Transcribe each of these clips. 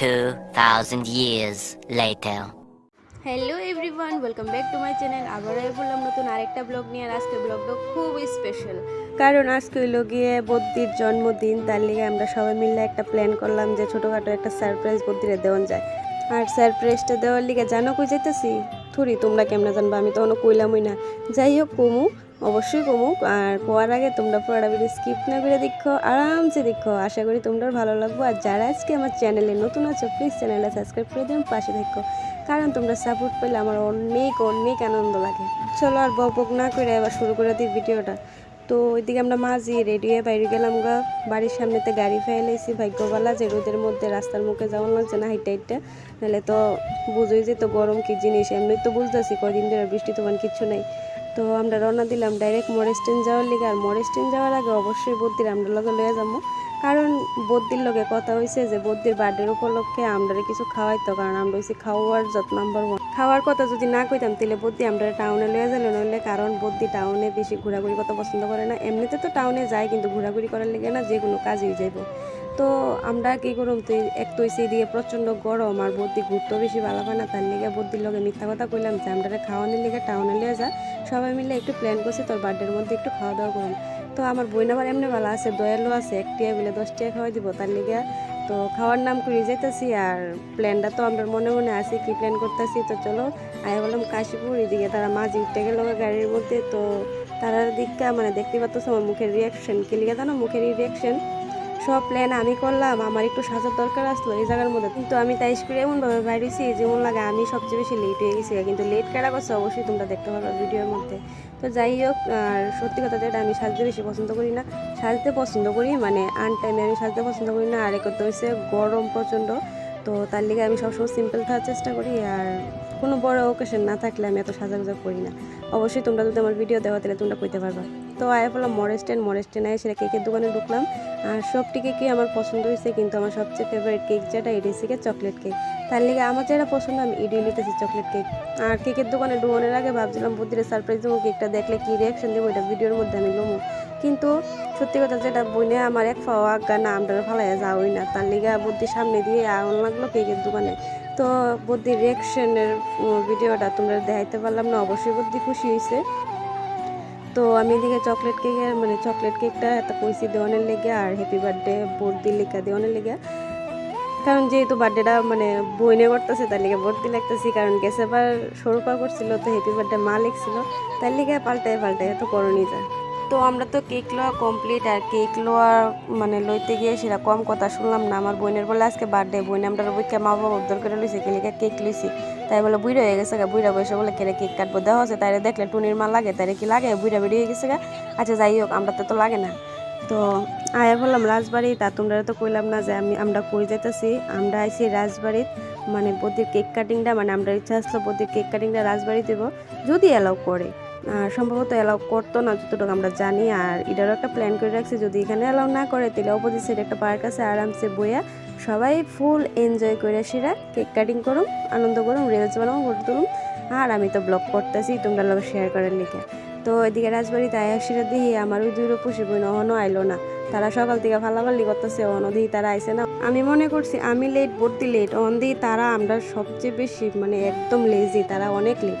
2,000 years later. Hello everyone welcome back to my channel আবারও বললাম নতুন আরেকটা ব্লগ নিয়ে আর আজকে ব্লগটা খুব স্পেশাল কারণ আজকে হইল গিয়ে বদ্দির জন্মদিন তার লিগে আমরা সবাই মিলে একটা প্ল্যান করলাম যে ছোটোখাটো একটা সারপ্রাইজ বদ্দিরে দেওয়ান যায়। আর সারপ্রাইজটা দেওয়ার লিগে জানো কই যেতেছি থুরি তোমরা কেমনে জানবা? আমি তো কোনো কইলামই না। যাই হোক কমু অবশ্যই কমুক, আর কোয়ার আগে তোমরা পুরোটা ভিডিও স্কিপ না করে দেখো, আরামসে দেখো। আশা করি তোমরা ভালো লাগবো, আর যারা আজকে আমার চ্যানেলে নতুন আছো প্লিজ চ্যানেলটা সাবস্ক্রাইব করে দিন পাশে দেখো কারণ তোমরা সাপোর্ট পেলে আমার অনেক অনেক আনন্দ লাগে। চলো আর বক না করে এবার শুরু করে দিই ভিডিওটা তো ওইদিকে আমরা মাঝি রেডি হয়ে বাইরে গেলাম গা। বাড়ির সামনেতে গাড়ি ফেলেছি ভাগ্যবালা যে রোদের মধ্যে রাস্তার মুখে যাওয়ার লাগছে না, হাইটা হাইটা। নাহলে তো বুঝোই যে তো গরম কি জিনিস এমনি তো বুঝতেছি কদিন ধরে বৃষ্টি, তোমার কিচ্ছু নাই। তো আমরা রওনা দিলাম ডাইরেক্ট মোড় স্ট্যান্ড যাওয়ার লিগে। আর মোড় স্ট্যান্ড যাওয়ার আগে অবশ্যই বদ্দির আমরা লগে লয়ে যাব। কারণ বদ্দির লগে কথা হয়েছে যে বদ্দির বার্থডের উপলক্ষে আমরা কিছু খাওয়াইতো, কারণ আমরা হয়েছি খাওয়ার যত নাম্বার ওয়ান খাওয়ার কথা যদি না কইতাম, তাহলে বদ্দি আমরা টাউনে লয়ে গেলে নইলে কারণ বদ্দি টাউনে বেশি ঘোরাঘুরি করতে পছন্দ করে না। এমনিতে তো টাউনে যায়, কিন্তু ঘোরাঘুরি করার লেগে না যে কোনো কাজেই যাইব। তো আমরা কি করুম তুই এক তো সেই দিয়ে প্রচণ্ড গরম আর বদ্দি ঘুরতেও বেশি ভালো পায় না, তার লিগে বদ্দির লগে মিথ্যা কথা কইলাম যে, আমরা খাওয়ানোর লিগে টাউনে লিয়ে যা, সবাই মিলে একটু প্ল্যান করছি তোর বার্থডের মধ্যে একটু খাওয়া দাওয়া করুন। তো আমার বই আবার এমনি ভালো আছে, দয়ালু আছে, এক টিয়া বলে দশ টিয়া খাওয়াই দিব, তার লিগে তো খাওয়ার নাম করে যেতেছি আর প্ল্যানটা তো আমরা মনে মনে আছি, কি প্ল্যান করতেছি, তো চলো। আয়া বললাম কাশীপুর, এদিকে তারা মাঝি উঠতে গেল গাড়ির মধ্যে, তো তারার দিকটা মানে দেখতে পাচ্ছ আমার মুখের রিয়াকশন কি লিখে জানো মুখের রিয়াকশন সব প্ল্যান আমি করলাম, আমার একটু সাজার দরকার আসলো এই জায়গার মধ্যে। কিন্তু আমি তাই করে এমনভাবে বাইরেছি, যেমন লাগে আমি সবচেয়ে বেশি লেট হয়ে গেছি কিন্তু লেট কেটা করছে অবশ্যই তোমরা দেখতে পারবে ভিডিওর মধ্যে। তো যাই হোক, আর সত্যি কথা যেটা আমি সাজতে বেশি পছন্দ করি না। সাজতে পছন্দ করি মানে আন টাইমে আমি সাজতে পছন্দ করি না। আর এক তো হচ্ছে গরম প্রচণ্ড। তো তার লিগে আমি সবসময় সিম্পল থাকার চেষ্টা করি। আর কোনো বড় ওকেশন না থাকলে আমি এত সাজাগুজা করি না। অবশ্যই তোমরা যদি আমার ভিডিও দেওয়া তাহলে তোমরা কইতে পারবা। তো আয়া বললাম মরেস্টেন মরেস্টেনে সেটা কেকের দোকানে ঢুকলাম। আর সবটি কেকই আমার পছন্দ হয়েছে কিন্তু আমার সবচেয়ে ফেভারিট কেক যেটা, এটি হচ্ছে চকলেট কেক তার লিগে আমার যেটা পছন্দ, আমি ইডিও নিতেছি চকলেট কেক আর কেকের দোকানে ঢুকানোর আগে ভাবছিলাম, বুদ্ধিরে সারপ্রাইজ দেবো কেকটা দেখলে কী রিয়াকশন দেবো, এটা ভিডিওর মধ্যে আমি লমো। কিন্তু সত্যি কথা যেটা বইনে আমার এক পাওয়া আজ্ঞা না আমরা ফালাইয়া যাওয়াই না। তার লিগে বুদ্ধির সামনে দিয়ে আগুন লাগল কেকের দোকানে। তো বুদ্ধির রিয়াকশনের ভিডিওটা তোমরা দেখাইতে পারলাম না, অবশ্যই বুদ্ধি খুশি হয়েছে তো আমি এদিকে চকলেট কেকের মানে চকলেট কেকটা এত কইছি দেওয়ানের লেগে আর হ্যাপি বার্থডে বর্দি লেখা দেওয়ানের লেগে। কারণ যেহেতু বার্থডেটা মানে বইনে করতেছে তার লিগে ভর্তি লাগতেছি কারণ গেছে এবার সরুপা করছিল, তো হ্যাপি বার্থডে মা লিখছিল, তার লিগে পাল্টায় পাল্টায় তো করণই যায় তো আমরা তো কেক লোয়া কমপ্লিট আর কেক লওয়া মানে লইতে গিয়ে সেটা কম কথা শুনলাম না। আমার বোনের বলে আজকে বার্থডে বোন আমরা বইকে মা বাবা উদ্ধার করে লইছে কেলিকা কেক লইছি? তাই বলে বুড়া হয়ে গেছে গা বুড়া বয়সে বলে কেড়ে কেক কাটবো? দেওয়া হচ্ছে তাই দেখলে টুনির মা লাগে তাই কি লাগে? বুড়া বুড়ি হয়ে গেছে গা। আচ্ছা যাই হোক, আমরা তো লাগে না। তো আয়া বললাম, রাজবাড়ি? তা তোমরা তো কইলাম না যে আমি, আমরা কই যেতেছি আমরা আইছি রাজবাড়িত। মানে বদির কেক কাটিংটা মানে আমরা ইচ্ছা আসলো বদির কেক কাটিংটা রাজবাড়ি দেবো। যদি অ্যালাউ করে। সম্ভবত অ্যালাউ করতো না, যতটুকু আমরা জানি। আর এটারও একটা প্ল্যান করে রাখছি, যদি এখানে অ্যালাউ না করে, তাহলে অপোজিট সাইড একটা পার্ক আছে, আরামসে বইয়া সবাই ফুল এনজয় করে সেরা কেক কাটিং করুম আনন্দ করুম রিলস বানাবো ফটো তুলুম আর আমি তো ব্লগ করতেছি, তোমরা লোক শেয়ার করার লিখে তো এদিকে রাজবাড়িতে আয়া সেরা দেখি আমার ওই দুই পুষি বই নহনও আইলো না। তারা সকাল থেকে ফালাফালি করতেছে অনদি তারা আইসে না। আমি মনে করছি, আমি লেট ভর্তি লেট অনদি তারা আমরা সবচেয়ে বেশি মানে একদম লেজি তারা অনেক লেট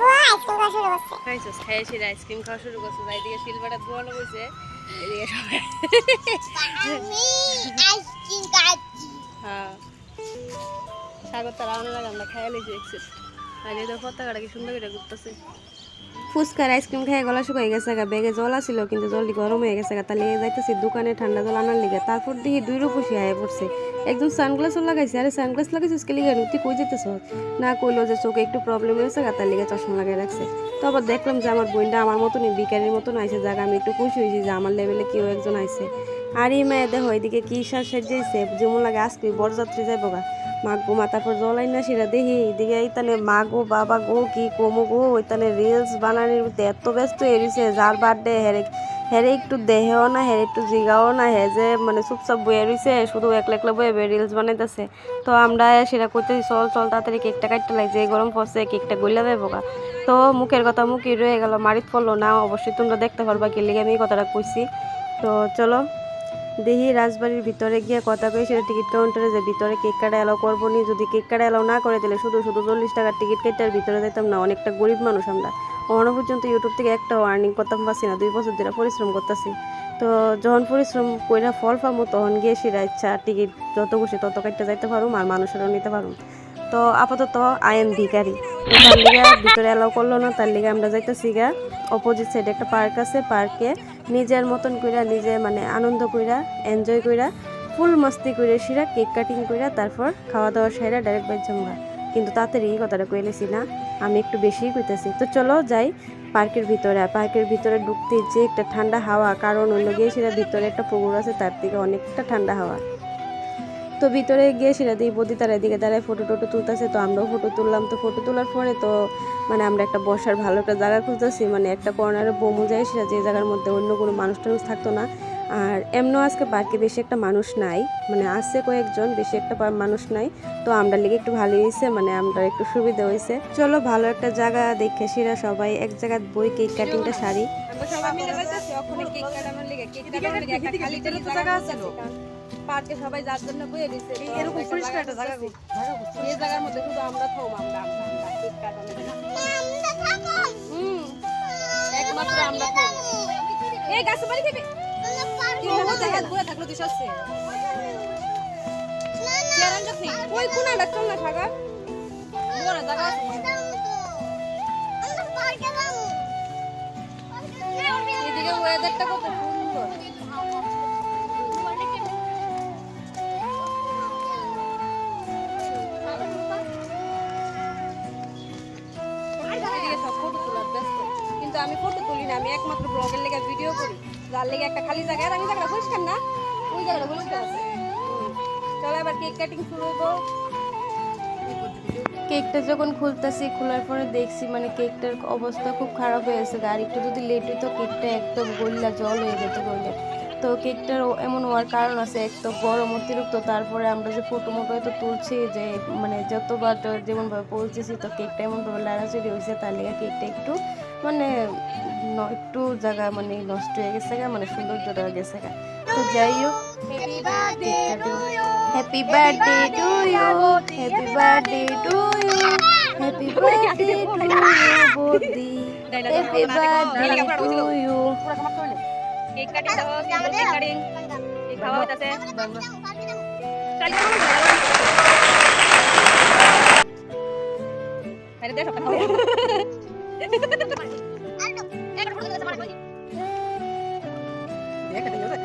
আবু আইসক্রিম খাওয়া শুরু করছে। ধোয়ানো হয়েছে হ্যাঁ। লেগেছে আর এই তো পতাকাটা কি সুন্দর করে ঘুরতেছে। ফুচকার আইসক্রিম খেয়ে গলা শুকাই গেছে গা বেগে জল আসছিল কিন্তু জলটি গরম হয়ে গেছে গা। তাহলে যাইতেছি দোকানে ঠান্ডা জল আনার লিগে। তারপর দেখি দুই রূপসী আয় পড়ছে। একদম সানগ্লাসও লাগাইছে, আরে সানগ্লাস লাগাইছিস কে লিগে? তুই কই যেতেছ না কইলো যে চোখে একটু প্রবলেম হয়েছে গা, তার লিগে চশমা লাগাই রাখছে। তো আবার দেখলাম যে আমার বোনটা আমার মতনই বিকারির মতন আইসে জায়গা আমি একটু খুশি হয়েছি যে আমার লেভেলে কেউ একজন আইসে আর এই মেয়ে দেখো, এদিকে কি সাজ সাজিয়েছে? যেমন লাগে আজকে বরযাত্রী যাইব গা। মা গো মা তারপর জলাই না সেটা দেখি এদিকে এইতানে মাগো বাবা গো, কি কমো গো ওইতানে রিলস বানানোর ভিতরে এত ব্যস্ত হয়ে রয়েছে যার বার্থডে হেরে হেরে একটু দেহেও না হেরে একটু জিগাও না হে যে মানে চুপচাপ বয়ে রয়েছে শুধু একলা একলা বয়ে রিলস বানাইতেছে। তো আমরা সেটা করতেছি, চল চল, তাড়াতাড়ি কেকটা কাটতে লাগছে, এই গরম পড়ছে কেকটা গইলা দেবো গা। তো মুখের কথা মুখই রয়ে গেল, মারিত পড়ল, না, অবশ্যই তোমরা দেখতে পারবা, কি লিগে আমি কথাটা কইছি। তো চলো দেখি রাজবাড়ির ভিতরে গিয়ে কথা কই টিকিট কাউন্টারে যে ভিতরে কেক কাটা এলাও করব নি। যদি কেক কাটা এলাও না করে দিলে শুধু শুধু চল্লিশ টাকার টিকিট কেটে ভিতরে যেতাম না। অনেকটা গরিব মানুষ আমরা। অন্য পর্যন্ত ইউটিউব থেকে একটাও আর্নিং করতাম, পারছি না। দুই বছর ধরে পরিশ্রম করতেছি। তো যখন পরিশ্রম কইরা ফল পামো, তখন গিয়ে সেটা ইচ্ছা টিকিট যত খুশি তত কাটতে যাইতে পারুম আর মানুষেরও নিতে পারুম। তো আপাতত আই এম ভিকারি তার লিগে ভিতরে এলাও করল না। তার লিগে আমরা যাইতেছি গা অপোজিট সাইডে একটা পার্ক আছে। পার্কে নিজের মতন কইরা, নিজে মানে আনন্দ কইরা এনজয় কইরা, ফুল মস্তি করে সেরা কেক কাটিং কইরা তারপর খাওয়া দাওয়া সেরা ডাইরেক্ট বাইর জমবা কিন্তু তাড়াতাড়ি এই কথাটা কইলেছি না, আমি একটু বেশিই কইতেছি। তো চলো যাই পার্কের ভিতরে পার্কের ভিতরে ঢুকতে যে একটা ঠান্ডা হাওয়া, কারণ অন্য গিয়ে সেটা ভিতরে একটা পুকুর আছে, তার থেকে অনেকটা ঠান্ডা হাওয়া। তো ভিতরে গিয়ে সেটা দিয়ে বদি তার এদিকে দাঁড়ায় ফটো টোটো তুলতেছে তো আমরাও ফটো তুললাম। তো ফটো তোলার পরে তো মানে আমরা একটা বসার ভালো একটা জায়গা খুঁজতেছি মানে একটা কর্নারে বমু যায় সেটা যে জায়গার মধ্যে অন্য কোনো মানুষ টানুষ থাকতো না। আর এমনও আজকে পার্কে বেশি একটা মানুষ নাই মানে আসছে কয়েকজন বেশি একটা মানুষ নাই। তো আমরা লেগে একটু ভালো হয়েছে মানে আমরা একটু সুবিধা হয়েছে। চলো ভালো একটা জায়গা দেখে সেরা সবাই এক জায়গায় বই কেক কাটিংটা সারি। সবাই মিলে যাইতেছি ওখানে কেক কাটানোর লিগে কেক কাটানোর লিগে একটা খালি জায়গা ছিল পার্কে সবাই যার জন্য বয়ে দিছে। এরকম পরিষ্কার একটা জায়গা এই জায়গার মধ্যে শুধু আমরা থাম আমরা হুম। একমাত্র এই গাছ বাড়ি খাবি ওই কোনাটা চল না থাকা জায়গা এদিকে ওয়েদারটা কত সুন্দর। একমাত্র ব্লগের লেগে ভিডিও করি। যার লেগে একটা খালি জায়গা আর আমি জায়গাটা পরিষ্কার না, ওই জায়গাটা পরিষ্কার আছে। চলো এবার কেক কাটিং শুরু হইব কেকটা যখন খুলতেছি, খোলার পরে দেখছি মানে কেকটার অবস্থা খুব খারাপ হয়ে গেছে। আর একটু যদি লেট হইতো, কেকটা একদম গল্লা জল হয়ে যেত গলে তো কেকটার এমন হওয়ার কারণ আছে, এক তো গরম অতিরিক্ত, তারপরে আমরা যে ফটো মোটো তো তুলছি যে মানে যতবার যেমনভাবে পৌঁছেছি তো কেকটা এমনভাবে লাড়াচড়ি হয়েছে তার লেগে কেকটা একটু মানে ন- একটু জায়গা মানে নষ্ট হয়ে গেছে গা মানে সৌন্দর্যটা গেছে গা। তো যাই হোক happy birthday to you happy birthday to you happy birthday to you Badi happy birthday to you cake cutting দাও কেক কাটিং কেক খাওয়া হইতাছে চাল আরে দেখো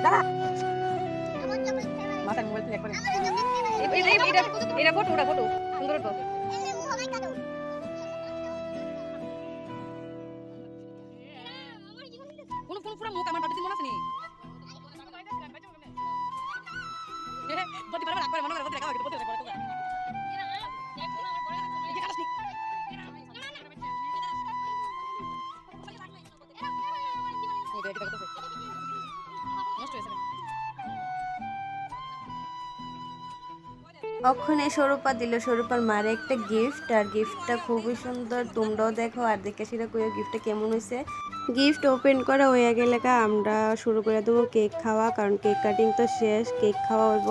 খাওয়া এটা ফটো ওটা ফটো। সুন্দর ফটো। কোন? কোন পুরো মুখ আমার বাড়িতে মনে আছে নি? বডি বারবার রাখ করে মনে করে রাখা বডি ওখানে স্বরূপা দিল। স্বরূপার মারে একটা গিফট আর গিফটটা খুবই সুন্দর। তোমরাও দেখো, আর দেখে সেটা কইও গিফটটা কেমন হয়েছে গিফট ওপেন করা হয়ে গেলে আমরা শুরু করে দেবো কেক খাওয়া, কারণ কেক কাটিং তো শেষ কেক খাওয়া হইব।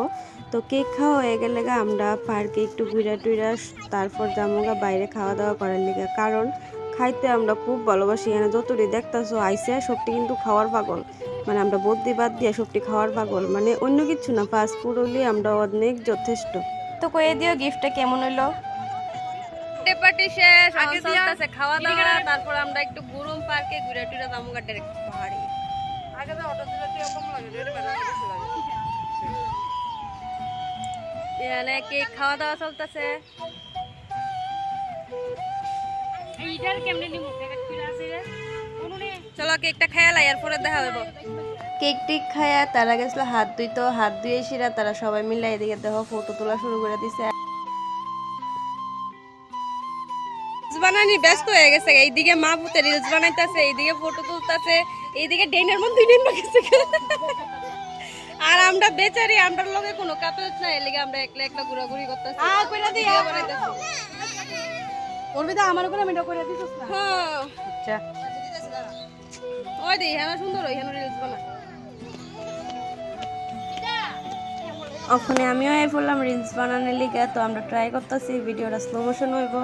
তো কেক খাওয়া হয়ে গেলে আমরা পার্কে একটু ঘুরা টুইরা তারপর যাব গা, বাইরে খাওয়া দাওয়া করার লিগে। কারণ খাইতে আমরা খুব ভালোবাসি, এখানে যতটি দেখতেছো আইসে সবটি কিন্তু খাওয়ার পাগল। মানে আমরা বদ্যি বাদ দিয়ে সবটি খাওয়ার পাগল। মানে অন্য কিছু না ফাস্ট ফুড হলে আমরা অনেক যথেষ্ট। তো কয়ে দিও গিফটটা কেমন হলো পার্টি শেষ আগে চলতেছে খাওয়া দাওয়া তারপর আমরা একটু গুরুম পার্কে ঘুরে টুরে যাব গা ডাইরেক্ট পাহাড়ি। আগে তো অটো দিলে কি কম লাগে? রে এখানে কেক খাওয়া দাওয়া চলতেছে? চলো কেকটা খেয়ালাই আর পরে দেখা যাব কেক টেক খায়া তারা গেছিল হাত ধুইতো হাত ধুয়ে সেরা তারা সবাই মিলে এদিকে দেখো ফটো তোলা শুরু করে দিছে। বানানি ব্যস্ত হয়ে গেছে এইদিকে মা রিলস বানাইতেছে এইদিকে ফটো তুলতেছে এইদিকে আর আমরা বেচারি আমরা কোনো না আমরা একলা একলা ঘোরাঘুরি করতেছি। আমার উপরে হ্যাঁ। সুন্দর ওই রিলস বানা ওখানে আমিও এই বললাম রিলস বানানোর লিগে তো আমরা ট্রাই করতেছি ভিডিওটা স্লো মোশন হইব।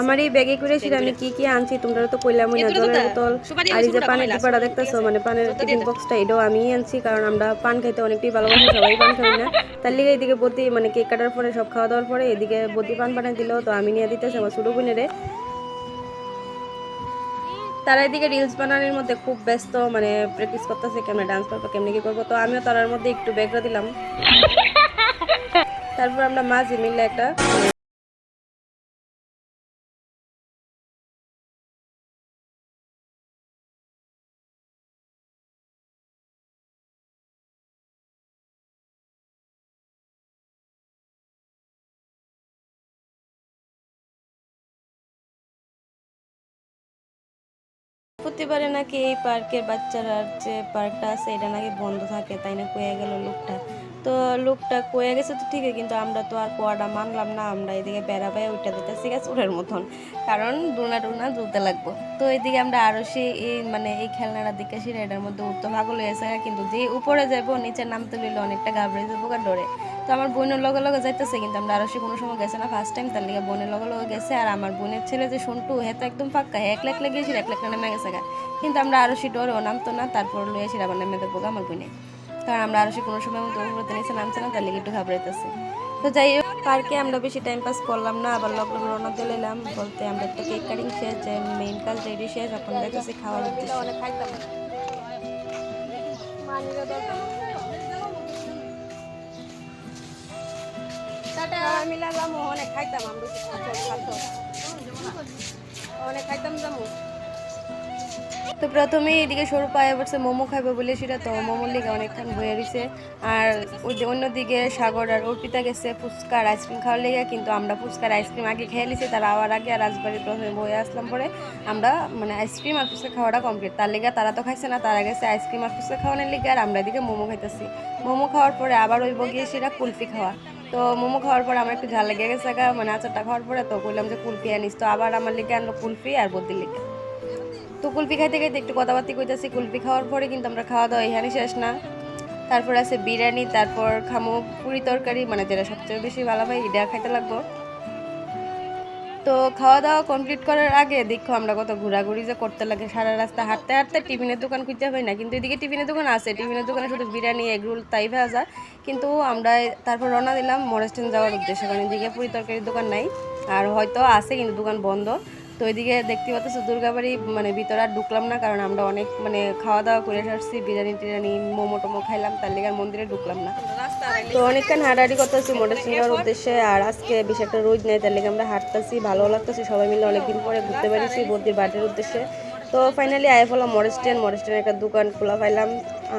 আমার এই ব্যাগে করে সেটা আমি কি কি আনছি তোমরা তো কইলাম না জলের বোতল আর এই যে পানির টিপাটা দেখতেছো মানে পানের টিফিন বক্সটা এটাও আমিই আনছি কারণ আমরা পান খাইতে অনেকটাই ভালোবাসি সবাই পান খাই না। তার লিগে এদিকে বদি মানে কেক কাটার পরে সব খাওয়া দাওয়ার পরে এদিকে বদি পান বানাই দিল তো আমি নিয়ে দিতেছি আমার ছোটো বোনেরে। তারা এদিকে রিলস বানানোর মধ্যে খুব ব্যস্ত মানে প্র্যাকটিস করতেছে কেমনে ডান্স করব কেমনে কি করব। তো আমিও তারার মধ্যে একটু ব্যাগরা দিলাম। তারপর আমরা মাঝে মিললে একটা প্রতিবারে নাকি এই পার্কের বাচ্চারা যে পার্কটা আছে, এটা নাকি বন্ধ থাকে, তাই না কয়ে গেল লোকটা। তো লোকটা কয়ে গেছে তো ঠিকই, কিন্তু আমরা তো আর কোয়াটা মানলাম না, আমরা এদিকে বেড়া বেড়া ওইটা দিতেছি গাছ উড়ের মতন, কারণ ডোনা টোনা দুলতে লাগবো। তো এদিকে আমরা আরও সেই এই মানে এই খেলনাটা দিকে সিরা এটার মধ্যে উঠতে ভাগল হয়েছে কিন্তু যে উপরে যাব নিচে নামতে লইলে অনেকটা ঘাবড়ে যাব ডরে। তো আমার বোনের লগে লগে যাইতেছে, কিন্তু আমরা আরও সে কোনো সময় গেছে না ফার্স্ট টাইম তার লিগে বোনের লগে লগে গেছে। আর আমার বোনের ছেলে যে সন্টু, হে তো একদম ফাঁকা, হে এক লাখ গেছিল এক লাখ নেমে গেছে গা। কিন্তু আমরা আরও সে ডরে ও নামতো না, তারপর লইয়া সেটা আবার নেমে দেবো আমার বোনে। কারণ আমরা আরও সে কোনো সময় মতো উপরে নিচে নামছে না, তার লিগে একটু ঘাবড়াইতেছে। তো যাই হোক, পার্কে আমরা বেশি টাইম পাস করলাম না, আবার লগ লগ রওনা দিয়ে এলাম। বলতে আমরা একটা কেক কাটিং শেষ, যে মেইন কাজ রেডি শেষ, এখন যাইতেছি খাওয়ার উদ্দেশ্যে। অনেক খাইতাম তো প্রথমে এদিকে সরু পায়ে পড়ছে, মোমো খাইবে বলে, সেটা তো মোমোর লিগে অনেকক্ষণ বয়ে রয়েছে আর অন্যদিকে সাগর আর অর্পিতা গেছে ফুচকার আইসক্রিম খাওয়ার লেগে, কিন্তু আমরা ফুচকার আইসক্রিম আগে খেয়ে নিছি, তারা আবার আগে আর রাজবাড়ি প্রথমে বয়ে আসলাম পরে। আমরা মানে আইসক্রিম আর ফুচকা খাওয়াটা কমপ্লিট তার লেগে তারা তো খাইছে না, তারা গেছে আইসক্রিম আর ফুচকা খাওয়ানোর লিগে, আর আমরা এদিকে মোমো খাইতেছি। মোমো খাওয়ার পরে আবার ওই বগিয়ে সেটা কুলফি খাওয়া। তো মোমো খাওয়ার পরে আমার একটু ঝাল লেগে গেছে মানে আচারটা খাওয়ার পরে তো বললাম যে কুলফি আনিস। তো আবার আমার লিখে আনলো কুলফি আর বদ্দির লিখে তো কুলফি খাইতে খাইতে একটু কথাবার্তি কইতেছি, কুলফি খাওয়ার পরে কিন্তু আমরা খাওয়া দাওয়া এখানে শেষ না। তারপর আছে বিরিয়ানি, তারপর খামো পুরি তরকারি মানে যেটা সবচেয়ে বেশি ভালো হয় এটা খাইতে লাগবো। তো খাওয়া দাওয়া কমপ্লিট করার আগে দেখো আমরা কত ঘোরাঘুরি যে করতে লাগে। সারা রাস্তা হাঁটতে হাঁটতে টিফিনের দোকান খুঁজতে হয় না। কিন্তু এদিকে টিফিনের দোকান আছে। টিফিনের দোকানে শুধু বিরিয়ানি এগরোল তাই ভাজা কিন্তু আমরা তারপর রওনা দিলাম মরেস্টেন যাওয়ার উদ্দেশ্যে। কারণ এদিকে পুরি তরকারির দোকান নাই। আর হয়তো আছে কিন্তু দোকান বন্ধ। তো ওইদিকে দেখতে পাচ্ছ দুর্গাবাড়ি মানে ভিতরে আর ঢুকলাম না, কারণ আমরা অনেক মানে খাওয়া দাওয়া করে আসছি, বিরিয়ানি টিরিয়ানি, মোমো টোমো খাইলাম, তার লেগে মন্দিরে ঢুকলাম না। তো অনেকক্ষণ হাঁটাহাঁটি করতেছি মোটরসাইকেলের উদ্দেশ্যে, আর আজকে বেশি একটা রোজ নেই, তার লেগে আমরা হাঁটতেছি, ভালো লাগতেছে, সবাই মিলে অনেকদিন পরে ঘুরতে পারিছি বদ্রির বাড়ির উদ্দেশ্যে। তো ফাইনালি আয় ফেলাম মরেস্টেন মরেস্টেন একটা দোকান খোলা পাইলাম।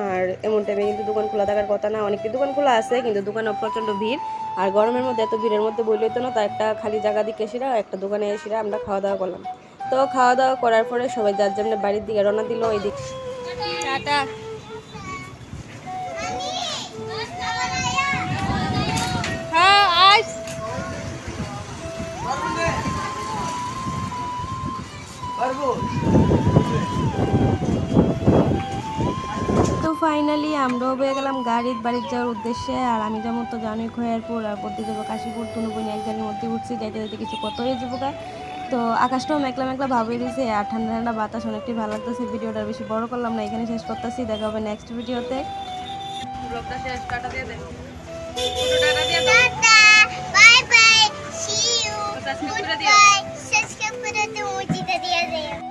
আর এমন টাইমে কিন্তু দোকান খোলা থাকার কথা না অনেকটি দোকান খোলা আছে কিন্তু দোকানে প্রচণ্ড ভিড়। আর গরমের মধ্যে এত ভিড়ের মধ্যে বইলে তো না তা একটা খালি জায়গা দিকে এসেরা একটা দোকানে এসেরা আমরা খাওয়া দাওয়া করলাম। তো খাওয়া দাওয়া করার পরে সবাই যার জন্য বাড়ির দিকে রওনা দিল ওই দিক টাটা। হ্যাঁ আইস তো ফাইনালি আমরাও বেয়ে গেলাম গাড়ির বাড়ির যাওয়ার উদ্দেশ্যে। আর আমি যেমন তো জানি খোয়ারপুর আর পড়তে যাব কাশীপুর তুনুবনি এক গাড়ির মধ্যে উঠছি যাইতে যাইতে কিছু কত হয়ে যাব গা। তো আকাশটাও মেঘলা মেঘলা ভাবিয়ে দিয়েছে আর ঠান্ডা ঠান্ডা বাতাস অনেকটাই ভালো লাগতেছে ভিডিওটা বেশি বড় করলাম না এখানে শেষ করতেছি দেখা হবে নেক্সট ভিডিওতে ব্লগটা শেষ দিয়ে করে দিও।